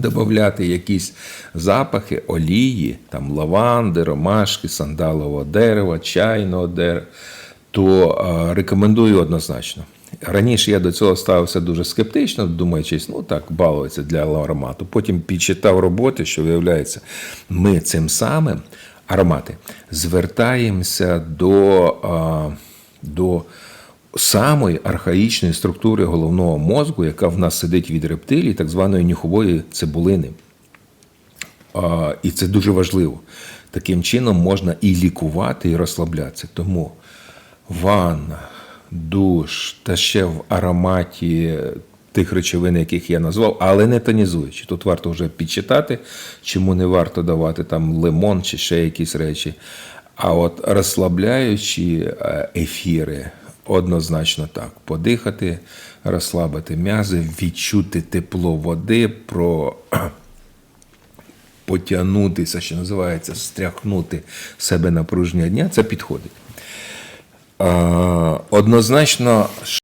додати якісь запахи, олії, там лаванди, ромашки, сандалового дерева, чайного дерева, то е, рекомендую однозначно. Раніше я до цього ставився дуже скептично, думаючись, ну так, балується для аромату. Потім підчитав роботи, що виявляється, ми цим самим аромати звертаємося до, е, до самої архаїчної структури головного мозку, яка в нас сидить від рептилій, так званої нюхової цибулини. А, І це дуже важливо. Таким чином можна і лікувати, і розслаблятися. Тому ванна, душ та ще в ароматі тих речовин, яких я назвав, але не тонізуючи. Тут варто вже підчитати, чому не варто давати там лимон чи ще якісь речі. А от розслабляючі е, ефіри, однозначно так. Подихати, розслабити м'язи, відчути тепло води, про потягнутися, що називається, стряхнути себе напруження дня, це підходить. Однозначно,